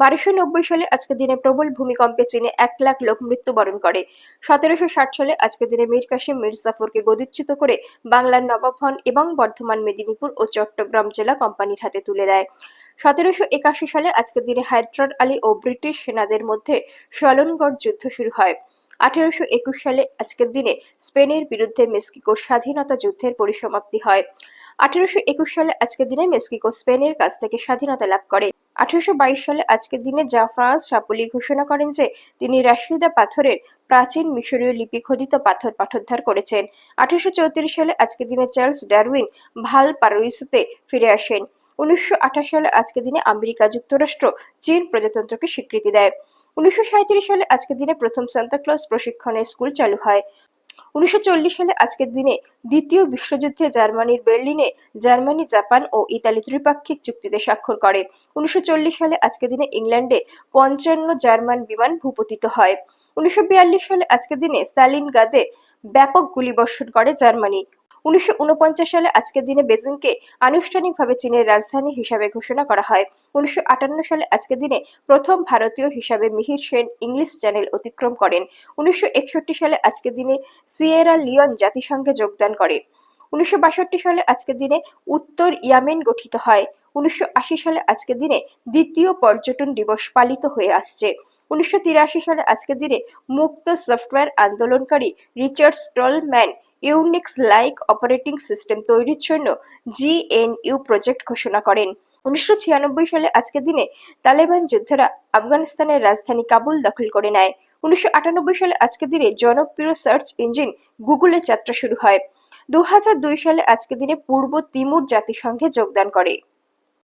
বারোশো নব্বই সালে আজকের দিনে প্রবল ভূমিকম্পে চীনে এক লাখ লোক মৃত্যুবরণ করে। সতেরোশো ষাট সালে আজকের দিনে মীর কাসিম মীর জাফরকে গদিচ্যুত করে বাংলার নবাব হন এবং বর্ধমান, মেদিনীপুর ও চট্টগ্রাম জেলা কোম্পানির হাতে তুলে দেয়। সতেরোশো একাশি সালে আজকের দিনে হায়দ্রার আলী ও ব্রিটিশ সেনাদের মধ্যে সলনগড় যুদ্ধ শুরু হয়। আঠারোশো একুশ সালে আজকের দিনে স্পেনের বিরুদ্ধে মেক্সিকোর স্বাধীনতা যুদ্ধের পরিসমাপ্তি হয়। আঠারোশো একুশ সালে আজকের দিনে মেক্সিকো স্পেনের কাছ থেকে স্বাধীনতা লাভ করে। আঠারোশো বাইশ সালে আজকের দিনে যা ফ্রান্স সাপুলি ঘোষণা করেন যে তিনি রাশিদা পাথরের প্রাচীন মিশরীয় লিপি খোদিত পাথর পাঠোদ্ধার করেছেন। আঠারোশো চৌত্রিশ সালে আজকের দিনে চার্লস ডারউইন ভালো পারুইসুতে ফিরে আসেন। উনিশশো আঠাশ সালে আজকের দিনে আমেরিকা যুক্তরাষ্ট্র চীন প্রজাতন্ত্রকে স্বীকৃতি দেয়। উনিশশো সাঁইত্রিশ সালে আজকের দিনে প্রথম সান্তাক্লজ প্রশিক্ষণের স্কুল চালু হয়। উনিশশো চল্লিশ সালে আজকের দিনে দ্বিতীয় বিশ্বযুদ্ধে জার্মানির বার্লিনে জার্মানি, জাপান ও ইতালি ত্রিপাক্ষিক চুক্তিতে স্বাক্ষর করে। উনিশশো চল্লিশ সালে আজকের দিনে ইংল্যান্ডে পঞ্চান্ন জার্মান বিমান ভূপতিত হয়। উনিশশো বিয়াল্লিশ সালে আজকের দিনে স্টালিনগ্রাদে ব্যাপক গুলিবর্ষণ করে জার্মানি। উনিশশো উনপঞ্চাশ সালে আজকের দিনে বেজিংকে আনুষ্ঠানিকভাবে চীনের রাজধানী হিসাবে ঘোষণা করা হয়। উনিশশো আটান্ন সালে আজকের দিনে প্রথম ভারতীয় হিসাবে মিহির সেন ইংলিশ চ্যানেল অতিক্রম করেন। উনিশশো একষট্টি সালে আজকের দিনে সিয়েরা লিওন জাতিসংঘে যোগদান করে। উনিশশো বাষট্টি সালে আজকের দিনে উত্তর ইয়ামেন গঠিত হয়। উনিশশো আশি সালে আজকের দিনে দ্বিতীয় পর্যটন দিবস পালিত হয়ে আসছে। উনিশশো তিরাশি সালে আজকের দিনে মুক্ত সফটওয়্যার আন্দোলনকারী Richard Stallman Unix like operating system তৈরির জন্য জিএনইউ প্রজেক্ট ঘোষণা করেন। উনিশশো ছিয়ানব্বই সালে আজকের দিনে তালেবান যোদ্ধারা আফগানিস্তানের রাজধানী কাবুল দখল করে নেয়। উনিশশো আটানব্বই সালে আজকের দিনে জনপ্রিয় সার্চ ইঞ্জিন গুগলের যাত্রা শুরু হয়। দু হাজার দুই সালে আজকের দিনে পূর্ব তিমুর জাতিসংঘে যোগদান করে।